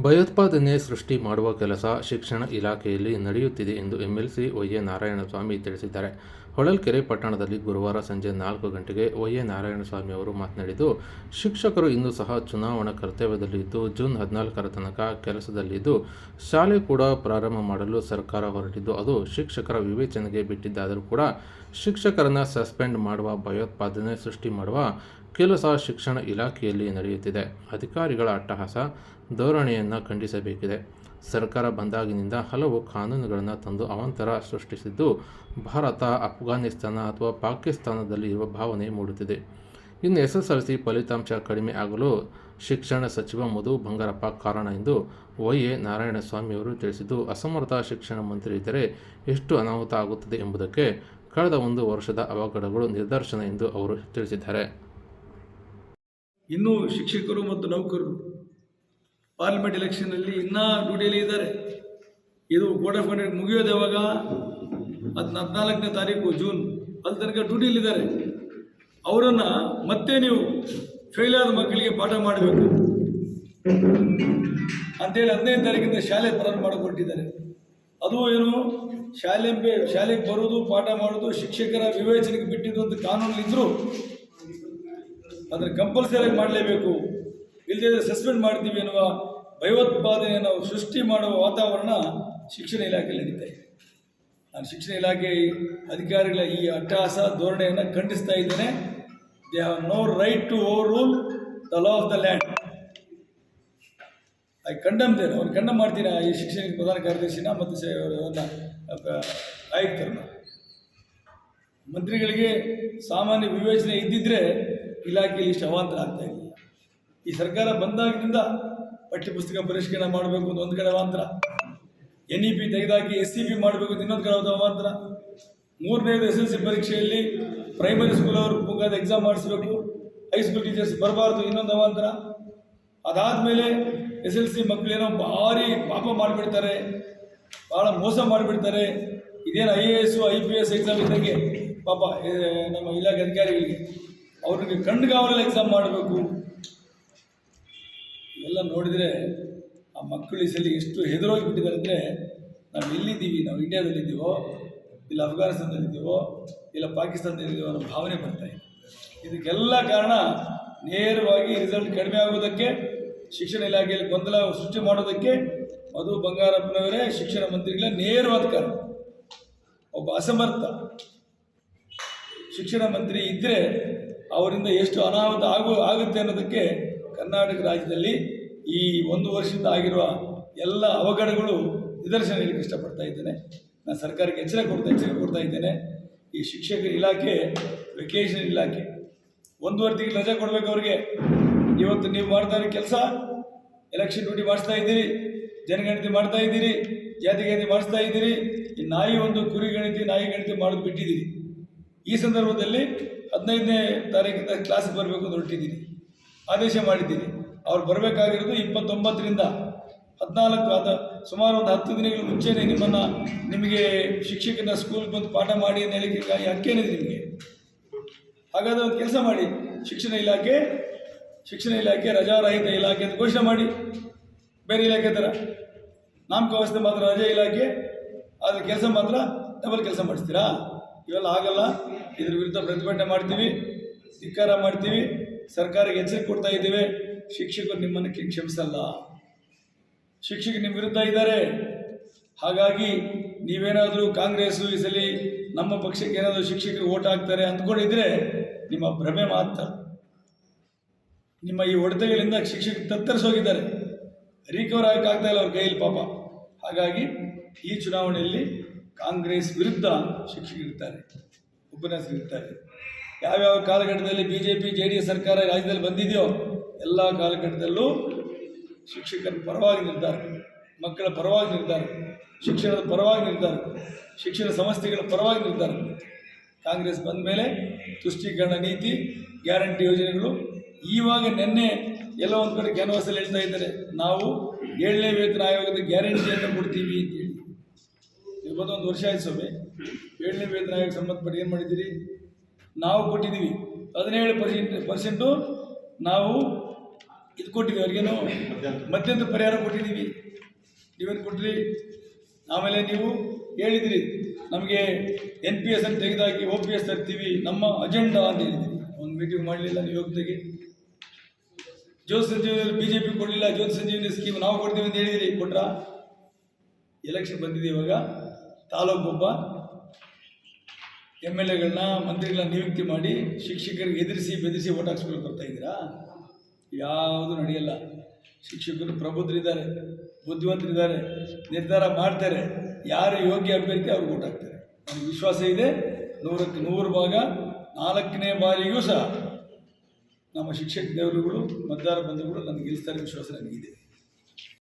ಭಯೋತ್ಪಾದನೆ ಸೃಷ್ಟಿ ಮಾಡುವ ಕೆಲಸ ಶಿಕ್ಷಣ ಇಲಾಖೆಯಲ್ಲಿ ನಡೆಯುತ್ತಿದೆ ಎಂದು ಎಂಎಲ್ಸಿ ವೈಎ ನಾರಾಯಣಸ್ವಾಮಿ ತಿಳಿಸಿದ್ದಾರೆ. ಹೊಳಲ್ಕೆರೆ ಪಟ್ಟಣದಲ್ಲಿ ಗುರುವಾರ ಸಂಜೆ ನಾಲ್ಕು ಗಂಟೆಗೆ ವೈಎ ನಾರಾಯಣಸ್ವಾಮಿ ಅವರು ಮಾತನಾಡಿದ್ದು, ಶಿಕ್ಷಕರು ಇಂದು ಸಹ ಚುನಾವಣಾ ಕರ್ತವ್ಯದಲ್ಲಿದ್ದು, ಜೂನ್ ಹದಿನಾಲ್ಕರ ತನಕ ಕೆಲಸದಲ್ಲಿದ್ದು, ಶಾಲೆ ಕೂಡ ಪ್ರಾರಂಭ ಮಾಡಲು ಸರ್ಕಾರ ಹೊರಟಿದ್ದು, ಅದು ಶಿಕ್ಷಕರ ವಿವೇಚನೆಗೆ ಬಿಟ್ಟಿದ್ದಾದರೂ ಕೂಡ ಶಿಕ್ಷಕರನ್ನು ಸಸ್ಪೆಂಡ್ ಮಾಡುವ ಭಯೋತ್ಪಾದನೆ ಸೃಷ್ಟಿ ಮಾಡುವ ಕೆಲಸ ಶಿಕ್ಷಣ ಇಲಾಖೆಯಲ್ಲಿ ನಡೆಯುತ್ತಿದೆ. ಅಧಿಕಾರಿಗಳ ಅಟ್ಟಹಾಸ, ಧೋರಣೆಯನ್ನು ಖಂಡಿಸಬೇಕಿದೆ. ಸರ್ಕಾರ ಬಂದಾಗಿನಿಂದ ಹಲವು ಕಾನೂನುಗಳನ್ನು ತಂದು ಅವಾಂತರ ಸೃಷ್ಟಿಸಿದ್ದು, ಭಾರತ, ಅಫ್ಘಾನಿಸ್ತಾನ ಅಥವಾ ಪಾಕಿಸ್ತಾನದಲ್ಲಿ ಇರುವ ಭಾವನೆ ಮೂಡುತ್ತಿದೆ. ಇನ್ನು ಎಸ್ ಎಸ್ ಎಲ್ ಸಿ ಫಲಿತಾಂಶ ಕಡಿಮೆ ಆಗಲು ಶಿಕ್ಷಣ ಸಚಿವ ಮಧು ಬಂಗಾರಪ್ಪ ಕಾರಣ ಎಂದು ವೈ ಎ ನಾರಾಯಣಸ್ವಾಮಿಯವರು ತಿಳಿಸಿದ್ದು ಅಸಮರ್ಥ ಶಿಕ್ಷಣ ಮಂತ್ರಿ ಇದ್ದರೆ ಎಷ್ಟು ಅನಾಹುತ ಆಗುತ್ತದೆ ಎಂಬುದಕ್ಕೆ ಕಳೆದ ಒಂದು ವರ್ಷದ ಅವಘಡಗಳು ನಿದರ್ಶನ ಎಂದು ಅವರು ತಿಳಿಸಿದ್ದಾರೆ. ಇನ್ನೂ ಶಿಕ್ಷಕರು ಮತ್ತು ನೌಕರರು ಪಾರ್ಲಿಮೆಂಟ್ ಎಲೆಕ್ಷನ್ನಲ್ಲಿ ಇನ್ನೂ ಡ್ಯೂಟಿಯಲ್ಲಿ ಇದ್ದಾರೆ. ಇದು ಕೋಡ್ ಆಫ್ ಕಂಡಕ್ಟ್ ಮುಗಿಯೋದು ಯಾವಾಗ? ಅದು ಹದಿನಾಲ್ಕನೇ ತಾರೀಕು ಜೂನ್ ಅಲ್ಲಿ ತನಕ ಡ್ಯೂಟಿಯಲ್ಲಿದ್ದಾರೆ ಅವರನ್ನು ಮತ್ತೆ ನೀವು ಫೇಲ್ ಆದ ಮಕ್ಕಳಿಗೆ ಪಾಠ ಮಾಡಬೇಕು. ಅಂತೇಳಿ ಹದಿನೈದು ತಾರೀಕಿಂದ ಶಾಲೆ ಪ್ರಾರಂಭ ಮಾಡಿಕೊಟ್ಟಿದ್ದಾರೆ. ಅದು ಏನು? ಶಾಲೆ ಶಾಲೆಗೆ ಬರೋದು ಪಾಠ ಮಾಡೋದು ಶಿಕ್ಷಕರ ವಿವೇಚನೆಗೆ ಬಿಟ್ಟಿದ್ದು ಅಂತ ಕಾನೂನಲ್ಲಿದ್ದರೂ ಅದನ್ನು ಕಂಪಲ್ಸರಿಯಾಗಿ ಮಾಡಲೇಬೇಕು. ಇಲ್ಲದೆ ಸಸ್ಪೆಂಡ್ ಮಾಡ್ತೀವಿ ಎನ್ನುವ ಭಯೋತ್ಪಾದನೆಯನ್ನು ಸೃಷ್ಟಿ ಮಾಡುವ ವಾತಾವರಣ ಶಿಕ್ಷಣ ಇಲಾಖೆಯಲ್ಲಿ ಇದೆ. ನಾನು ಶಿಕ್ಷಣ ಇಲಾಖೆ ಅಧಿಕಾರಿಗಳ ಈ ಅಟ್ಟಹಾಸ ಧೋರಣೆಯನ್ನು ಖಂಡಿಸ್ತಾ ಇದ್ದೇನೆ. They have no right to overrule the law of the land I condemn ದೇನೆ ಅವ್ರು ಕಂಡಮ್ ಮಾಡ್ತೀನಿ. ಈ ಶಿಕ್ಷಣ ಪ್ರಧಾನ ಕಾರ್ಯದರ್ಶಿನ ಮತ್ತು ಆಯುಕ್ತರನ್ನ. ಮಂತ್ರಿಗಳಿಗೆ ಸಾಮಾನ್ಯ ವಿವೇಚನೆ ಇದ್ದಿದ್ರೆ ಇಲಾಖೆಯಲ್ಲಿ ಶವಾಂತರ ಆಗ್ತಾ ಇಲ್ಲ ಈ ಸರ್ಕಾರ ಬಂದಾಗಿನಿಂದ ಪಠ್ಯಪುಸ್ತಕ ಪರಿಷ್ಕರಣೆ ಮಾಡಬೇಕು ಅಂತ ಒಂದು ಕಡೆ ಅವಾಂತರ. ಎನ್ ಇ ಪಿ ತೆಗೆದಾಕಿ ಎಸ್ ಸಿ ಪಿ ಮಾಡಬೇಕು ಅಂತ ಇನ್ನೊಂದು ಕಡೆ ಅವಾಂತರ. ಮೂರನೇದು ಎಸ್ ಎಲ್ ಸಿ ಪರೀಕ್ಷೆಯಲ್ಲಿ ಪ್ರೈಮರಿ ಸ್ಕೂಲ್ ಅವ್ರ ಮುಖಾಂತರ ಎಕ್ಸಾಮ್ ಮಾಡಿಸ್ಬೇಕು. ಹೈಸ್ಕೂಲ್ ಟೀಚರ್ಸ್ ಬರಬಾರ್ದು, ಇನ್ನೊಂದು ಅವಾಂತರ. ಅದಾದಮೇಲೆ ಎಸ್ ಎಲ್ ಸಿ ಮಕ್ಕಳೇನೋ ಭಾರಿ ಪಾಪ ಮಾಡಿಬಿಡ್ತಾರೆ. ಭಾಳ ಮೋಸ ಮಾಡಿಬಿಡ್ತಾರೆ. ಇದೇನು I A S I P S exam ಇದ್ದಂಗೆ ಪಾಪ ನಮ್ಮ ಇಲಾಖೆ ಅಧಿಕಾರಿಗಳಿಗೆ. ಅವ್ರಿಗೆ ಕಣ್ಗಾವಲಲ್ಲಿ ಎಕ್ಸಾಮ್ ಮಾಡಬೇಕು. ಎಲ್ಲ ನೋಡಿದರೆ ಆ ಮಕ್ಕಳು ಈ ಸಲ ಎಷ್ಟು ಹೆದರೋಗಿ ಬಿಟ್ಟಿದ್ದಾರೆ ಅಂದರೆ ನಾವು ಎಲ್ಲಿದ್ದೀವಿ? ನಾವು ಇಂಡಿಯಾದಲ್ಲಿದ್ದೀವೋ? ಇಲ್ಲ ಅಫ್ಘಾನಿಸ್ತಾನದಲ್ಲಿದ್ದೀವೋ? ಇಲ್ಲ ಪಾಕಿಸ್ತಾನದಲ್ಲಿದ್ದೀವೋ ಅನ್ನೋ ಭಾವನೆ ಬರ್ತಾ ಇದೆ. ಇದಕ್ಕೆಲ್ಲ ಕಾರಣ ನೇರವಾಗಿ ರಿಸಲ್ಟ್ ಕಡಿಮೆ ಆಗೋದಕ್ಕೆ, ಶಿಕ್ಷಣ ಇಲಾಖೆಯಲ್ಲಿ ಗೊಂದಲ ಸೃಷ್ಟಿ ಮಾಡೋದಕ್ಕೆ ಮಧು ಬಂಗಾರಪ್ಪನವರೇ ಶಿಕ್ಷಣ ಮಂತ್ರಿಗಳ ನೇರವಾದ ಕಾರಣ. ಒಬ್ಬ ಅಸಮರ್ಥ ಶಿಕ್ಷಣ ಮಂತ್ರಿ ಇದ್ದರೆ ಅವರಿಂದ ಎಷ್ಟು ಅನಾಹುತ ಆಗು, ಆಗುತ್ತೆ ಅನ್ನೋದಕ್ಕೆ ಕರ್ನಾಟಕ ರಾಜ್ಯದಲ್ಲಿ ಈ ಒಂದು ವರ್ಷದಿಂದ ಆಗಿರುವ ಎಲ್ಲ ಅವಘಡಗಳು ನಿದರ್ಶನ ನೀಡಲಿಕ್ಕೆ ಇಷ್ಟಪಡ್ತಾ ಇದ್ದೇನೆ. ನಾನು ಸರ್ಕಾರಕ್ಕೆ ಎಚ್ಚರ ಕೊಡ್ತಾ ಎಚ್ಚರಿಕೆ ಕೊಡ್ತಾ ಇದ್ದೇನೆ. ಈ ಶಿಕ್ಷಕರ ಇಲಾಖೆ ವೆಕೇಷನ್ ಇಲಾಖೆ ಒಂದೂವರೆ ತಿಂಗಳು ರಜೆ ಕೊಡಬೇಕು ಅವ್ರಿಗೆ. ಇವತ್ತು ನೀವು ಮಾಡ್ತಾ ಇರೋ ಕೆಲಸ ಎಲೆಕ್ಷನ್ ಡ್ಯೂಟಿ ಮಾಡಿಸ್ತಾ ಇದ್ದೀರಿ, ಜನಗಣತಿ ಮಾಡ್ತಾ ಇದ್ದೀರಿ, ಜಾತಿ ಗಣತಿ ಮಾಡಿಸ್ತಾ ಇದ್ದೀರಿ, ಈ ನಾಯಿ ಒಂದು ಕುರಿ ಗಣತಿ, ನಾಯಿ ಗಣತಿ ಮಾಡೋದು ಬಿಟ್ಟಿದ್ದೀರಿ. ಈ ಸಂದರ್ಭದಲ್ಲಿ ಹದಿನೈದನೇ ತಾರೀಕಿಂದ ಕ್ಲಾಸಿಗೆ ಬರಬೇಕು ಅಂತ ಹೊರಟಿದ್ದೀನಿ. ಆದೇಶ ಮಾಡಿದ್ದೀನಿ. ಅವ್ರು ಬರಬೇಕಾಗಿರೋದು ಇಪ್ಪತ್ತೊಂಬತ್ತರಿಂದ ಹದಿನಾಲ್ಕು, ಅದ ಸುಮಾರು ಒಂದು ಹತ್ತು ದಿನಗಳ ಮುಂಚೆನೇ ನಿಮ್ಮನ್ನು ನಿಮಗೆ ಶಿಕ್ಷಕನ ಸ್ಕೂಲ್ಗೆ ಬಂದು ಪಾಠ ಮಾಡಿ ಅಂತ ಹೇಳಿಕ್ಕೆ ಹಕ್ಕೇನಿದೆ ನಿಮಗೆ? ಹಾಗಾದ್ರೆ ಒಂದು ಕೆಲಸ ಮಾಡಿ, ಶಿಕ್ಷಣ ಇಲಾಖೆ ಶಿಕ್ಷಣ ಇಲಾಖೆ, ರಜಾರಹಿತ ಇಲಾಖೆ ಅಂತ ಘೋಷಣೆ ಮಾಡಿ. ಬೇರೆ ಇಲಾಖೆ ಥರ. ನಾಮಕ ವ್ಯವಸ್ಥೆ ಮಾತ್ರ ರಜೆ ಇಲಾಖೆ, ಆದರೆ ಕೆಲಸ ಮಾತ್ರ ಡಬಲ್ ಕೆಲಸ ಮಾಡಿಸ್ತೀರಾ? ಇವೆಲ್ಲ ಆಗಲ್ಲ. ಇದ್ರ ವಿರುದ್ಧ ಪ್ರತಿಭಟನೆ ಮಾಡ್ತೀವಿ, ಧಿಕ್ಕಾರ ಮಾಡ್ತೀವಿ. ಸರ್ಕಾರಕ್ಕೆ ಎಚ್ಚರಿಕೆ ಕೊಡ್ತಾ ಇದ್ದೀವಿ. ಶಿಕ್ಷಕರು ನಿಮ್ಮನ್ನು ಕ್ಷ- ಕ್ಷಮಿಸಲ್ಲ. ಶಿಕ್ಷಕರು ನಿಮ್ಮ ವಿರುದ್ಧ ಇದ್ದಾರೆ. ಹಾಗಾಗಿ ನೀವೇನಾದರೂ ಕಾಂಗ್ರೆಸ್ ಈ ಸಲ ನಮ್ಮ ಪಕ್ಷಕ್ಕೆ ಏನಾದರೂ ಶಿಕ್ಷಕರು ಓಟ್ ಹಾಕ್ತಾರೆ ಅಂದ್ಕೊಂಡಿದ್ರೆ ನಿಮ್ಮ ಭ್ರಮೆ ಮಾತ್ರ. ನಿಮ್ಮ ಈ ಹೊಡೆತಗಳಿಂದ ಶಿಕ್ಷಕರು ತತ್ತರಿಸೋಗಿದ್ದಾರೆ. ರಿಕವರ್ ಆಗಕ್ಕಾಗ್ತಾ ಇಲ್ಲ ಅವ್ರ ಕೈಯಲ್ಲಿ ಪಾಪ. ಹಾಗಾಗಿ ಈ ಚುನಾವಣೆಯಲ್ಲಿ ಕಾಂಗ್ರೆಸ್ ವಿರುದ್ಧ ಶಿಕ್ಷಕರಿರ್ತಾರೆ ಉಪನ್ಯಾಸಕರಿರ್ತಾರೆ ಯಾವ್ಯಾವ ಕಾಲಘಟ್ಟದಲ್ಲಿ B J P J D S ಸರ್ಕಾರ ರಾಜ್ಯದಲ್ಲಿ ಬಂದಿದೆಯೋ ಎಲ್ಲ ಕಾಲಘಟ್ಟದಲ್ಲೂ ಶಿಕ್ಷಕರ ಪರವಾಗಿ ನಿರ್ಧಾರ, ಮಕ್ಕಳ ಪರವಾಗಿ ನಿರ್ಧಾರ, ಶಿಕ್ಷಣದ ಪರವಾಗಿ ನಿರ್ಧಾರ, ಶಿಕ್ಷಣ ಸಂಸ್ಥೆಗಳ ಪರವಾಗಿ ನಿರ್ಧಾರ. ಕಾಂಗ್ರೆಸ್ ಬಂದ ಮೇಲೆ ತುಷ್ಟೀಕರಣ ನೀತಿ, ಗ್ಯಾರಂಟಿ ಯೋಜನೆಗಳು ಈವಾಗ ನಿನ್ನೆ ಎಲ್ಲ ಒಂದು ಕಡೆ ಕ್ಯಾನ್ವಾಸಲ್ಲಿ ಹೇಳ್ತಾ ಇದ್ದಾರೆ. ನಾವು ಏಳನೇ ವೇತನ ಆಯೋಗದ ಗ್ಯಾರಂಟಿಯನ್ನು ಕೊಡ್ತೀವಿ ಅಂತೇಳಿ ಇವತ್ತು ಒಂದು ವರ್ಷ ಆಯ್ತು ಸ್ವಾಮಿ. ಏಳನೇ ವೇತನ ಆಯೋಗ ಸಂಬಂಧಪಟ್ಟು ಏನು ಮಾಡಿದ್ದೀರಿ? ನಾವು ಕೊಟ್ಟಿದ್ದೀವಿ. ಹದಿನೇಳು ಪರ್ಸೆಂಟ್ ಪರ್ಸೆಂಟು ನಾವು ಇದು ಕೊಟ್ಟಿದ್ದೀವಿ. ಅವ್ರಿಗೇನು ಮಧ್ಯಂತ ಪರಿಹಾರ ಕೊಟ್ಟಿದ್ದೀವಿ. ನೀವೇನು ಕೊಟ್ಟಿರಿ? ಆಮೇಲೆ ನೀವು ಹೇಳಿದಿರಿ. ನಮಗೆ ಎನ್ ಪಿ ಎಸ್ ಅನ್ನು ತೆಗೆದಾಕಿ ಓ ಪಿ ಎಸ್ ತರ್ತೀವಿ. ನಮ್ಮ ಅಜೆಂಡಾ ಅಂತ ಹೇಳಿದಿರಿ. ಒಂದು ಮೀಟಿಂಗ್ ಮಾಡಲಿಲ್ಲ ನೀವು ಯೋಗ್ಯತೆಗೆ ಜ್ಯೋತಿ ಸಂಜೀವಿನಲ್ಲಿ ಬಿ ಜೆ ಪಿ ಕೊಡಲಿಲ್ಲ. ಜ್ಯೋತಿ ಸಂಜೀವನಿ ಸ್ಕೀಮ್ ನಾವು ಕೊಡ್ತೀವಿ ಅಂತ ಹೇಳಿದಿರಿ. ಕೊಟ್ರ? ಎಲೆಕ್ಷನ್ ಬಂದಿದೆ ಇವಾಗ. ತಾಲೂಕೊಬ್ಬ ಎಂ ಎಲ್ ಎಗಳನ್ನ ಮಂತ್ರಿಗಳನ್ನ ನಿಯುಕ್ತಿ ಮಾಡಿ ಶಿಕ್ಷಕರಿಗೆ ಎದುರಿಸಿ ಬೆದರಿಸಿ ಓಟ್ ಹಾಕ್ಸ್ಕೊಂಡು ಬರ್ತಾ ಇದ್ದೀರಾ ಯಾವುದು ನಡೆಯಲ್ಲ. ಶಿಕ್ಷಕರು ಪ್ರಬುದ್ಧರಿದ್ದಾರೆ, ಬುದ್ಧಿವಂತರಿದ್ದಾರೆ, ನಿರ್ಧಾರ ಮಾಡ್ತಾರೆ, ಯಾರು ಯೋಗ್ಯ ಅಭ್ಯರ್ಥಿ ಅವ್ರಿಗೆ ಓಟ್ ಹಾಕ್ತಾರೆ. ನನಗೆ ವಿಶ್ವಾಸ ಇದೆ, ನೂರಕ್ಕೆ ನೂರು ಭಾಗ, ನಾಲ್ಕನೇ ಬಾರಿಯೂ ಸಹ ನಮ್ಮ ಶಿಕ್ಷಕ ದೇವರುಗಳು, ಮತದಾರ ಬಂಧುಗಳು ನನಗೆ ಗೆಲ್ಲಿಸ್ತಾರೆ ವಿಶ್ವಾಸ ನನಗಿದೆ.